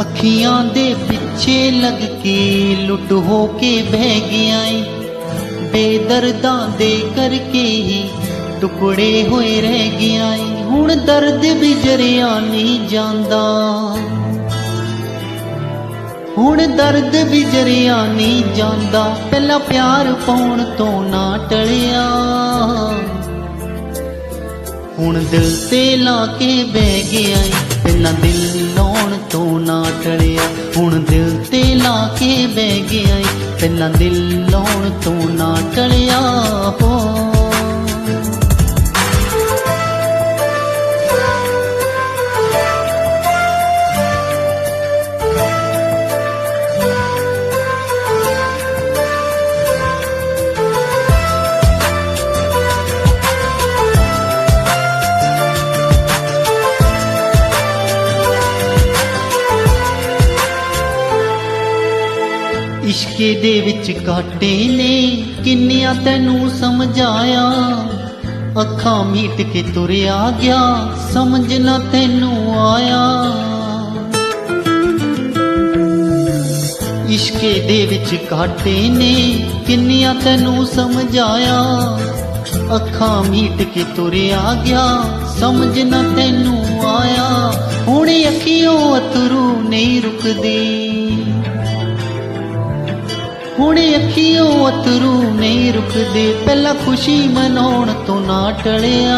ਅੱਖੀਆਂ ਦੇ ਪਿੱਛੇ ਲੱਗ ਕੇ ਲੁੱਟ ਹੋ ਕੇ ਬਹਿ ਗਿਆ ਏ। ਬੇਦਰਦਾਂ ਦੇ ਕਰਕੇ ਹੀ ਟੁਕੜੇ ਹੋਏ ਰਹਿ ਗਿਆ ਏ। ਹੁਣ ਦਰਦ ਵੀ ਜਰਿਆ ਨਹੀਂ ਜਾਂਦਾ। ਹੁਣ ਦਰਦ ਵੀ ਜਰਿਆ ਨਹੀਂ ਜਾਂਦਾ। ਪਹਿਲਾਂ ਪਿਆਰ ਪਾਉਣ ਤੋਂ ਨਾ ਟਲਿਆ। ਹੁਣ ਦਿਲ ਤੇ ਲਾ ਕੇ ਬਹਿ ਗਿਆ ਏ। ਪਹਿਲਾਂ ਦਿਲ ਤੋਂ ਨਾ ਟਲਿਆ ਹੁਣ ਦਿਲ ਤੇ ਲਾ ਕੇ ਬਹਿ ਗਿਆ ਏ। ਪਹਿਲਾਂ ਦਿਲ ਲਾਉਣ ਤੋਂ ਨਾ ਟਲਿਆ ਇਸ਼ਕੇ ਦੇ ਵਿੱਚ ਕਾਟੇ ਨੇ, ਕਿੰਨਿਆਂ ਤੈਨੂੰ ਸਮਝਾਇਆ? ਅੱਖਾਂ ਮੀਟ ਕੇ ਤੁਰਿਆ ਗਿਆ, ਸਮਝ ਨਾ ਤੈਨੂੰ ਆਇਆ। ਇਸ਼ਕੇ ਦੇ ਵਿੱਚ ਕਾਟੇ ਨੇ, ਕਿੰਨਿਆਂ ਤੈਨੂੰ ਸਮਝਾਇਆ? ਅੱਖਾਂ ਮੀਟ ਕੇ ਤੁਰਿਆ ਗਿਆ, ਸਮਝ ਨਾ ਤੈਨੂੰ ਆਇਆ। ਹੁਣ ਅੱਖੀਓਂ ਅਤਰੂ ਨਹੀਂ ਰੁਕਦੇ। ਹੁਣ ਅੱਖੀਓਂ ਅਤਰੂ ਨਹੀਂ ਰੁਕਦੇ, ਪਹਿਲਾਂ ਖੁਸ਼ੀ ਮਨਾਉਣ ਤੋਂ ਨਾ ਟਲਿਆ।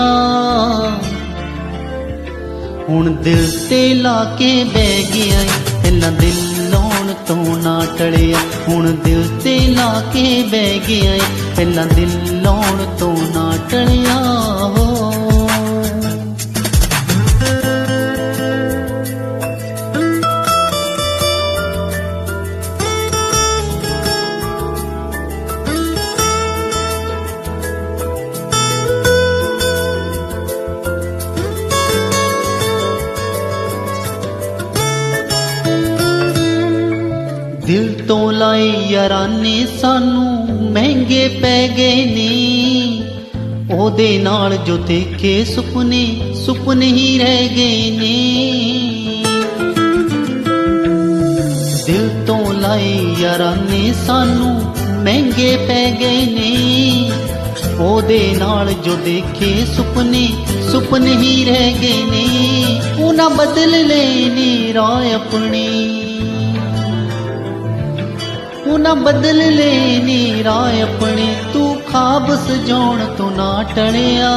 ਹੁਣ ਦਿਲ ਤੇ ਲਾ ਕੇ ਬਹਿ ਗਿਆ ਪਹਿਲਾਂ ਦਿਲ ਲਾਉਣ ਤੋਂ ਨਾ ਟਲਿਆ। ਹੁਣ ਦਿਲ ਤੇ ਲਾ ਕੇ ਬਹਿ ਗਿਆ ਪਹਿਲਾਂ ਦਿਲ ਲਾਉਣ ਤੋਂ ਨਾ ਟਲਿਆ। ਤੋਂ ਲਾਏ ਯਾਰਾਂ ਨੇ ਸਾਨੂੰ, ਮਹਿੰਗੇ ਪੈ ਗਏ ਨੇ। ਉਹਦੇ ਨਾਲ ਜੋ ਦੇਖੇ ਸੁਪਨੇ ਸੁਪਨੇ ਹੀ ਰਹਿ ਗਏ ਨੇ। ਦਿਲ ਤੋਂ ਲਾਏ ਯਾਰਾਂ ਸਾਨੂੰ, ਮਹਿੰਗੇ ਪੈ ਗਏ ਨੇ। ਉਹਦੇ ਨਾਲ ਜੋ ਦੇਖੇ ਸੁਪਨੇ ਸੁਪਨੇ ਹੀ ਰਹਿ ਗਏ ਨੇ। ਉਹਨਾਂ ਬਦਲ ਲਏ ਨੇ ਰਾਹ ਆਪਣੀ। ਉਹਨਾਂ ਬਦਲ ਲੈ ਨੀ ਰਾਹ ਆਪਣੇ, ਤੂੰ ਖਾਬ ਸਜਾਉਣ ਤੋਂ ਨਾ ਟਣਿਆ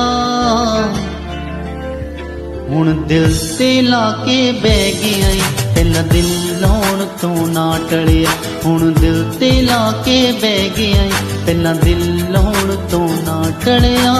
ਹੁਣ ਦਿਲ ਤੇ ਲਾ ਕੇ ਬਹਿ ਗਿਆ ਏ ਪਹਿਲਾਂ ਦਿਲ ਲਾਉਣ ਤੋਂ ਨਾ ਟਲਿਆ। ਹੁਣ ਦਿਲ ਤੇ ਲਾ ਕੇ ਬਹਿ ਗਿਆ ਏ ਪਹਿਲਾਂ ਦਿਲ ਲਾਉਣ ਤੋਂ ਨਾ ਟਲਿਆ।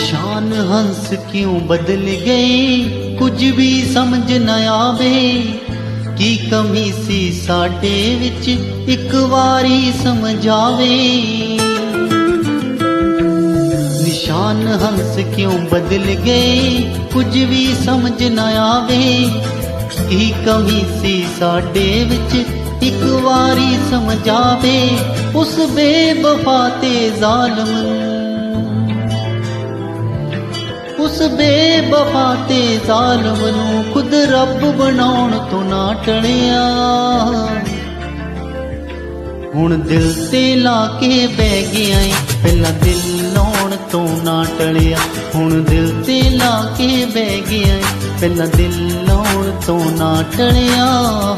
ਨਿਸ਼ਾਨ ਹੰਸ ਕਿਉਂ ਬਦਲ ਗਏ ਕੁਝ ਵੀ ਸਮਝ ਨਾ ਆਵੇ। ਕੀ ਕਮੀ ਸੀ ਸਾਡੇ ਵਿੱਚ? ਇੱਕ ਵਾਰੀ ਸਮਝਾਵੇ। ਨਿਸ਼ਾਨ ਹੰਸ ਕਿਉਂ ਬਦਲ ਗਏ ਕੁਝ ਵੀ ਸਮਝ ਨਾ ਆਵੇ। ਕੀ ਕਮੀ ਸੀ ਸਾਡੇ ਵਿੱਚ? ਇੱਕ ਵਾਰੀ ਸਮਝਾਵੇ। ਉਸ ਬੇਵਫਾ ਤੇ ਜ਼ਾਲਮ ਨੂੰ ਉਸ ਬੇਵਫਾ ਤੇ ਜ਼ਾਲਮ ਨੂੰ ਖੁਦ ਰੱਬ ਬਣਾਉਣ ਤੋਂ ਨਾ ਟਲਿਆ। ਹੁਣ ਦਿਲ ਤੇ ਲਾ ਕੇ ਬਹਿ ਗਿਆ ਏ, ਪਹਿਲਾਂ ਦਿਲ ਲਾਉਣ ਤੋਂ ਨਾ ਟਲਿਆ। ਹੁਣ ਦਿਲ ਤੇ ਲਾ ਕੇ ਬਹਿ ਗਿਆ ਏ, ਪਹਿਲਾਂ ਦਿਲ ਲਾਉਣ ਤੋਂ ਨਾ ਟਲਿਆ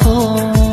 ਹੋ।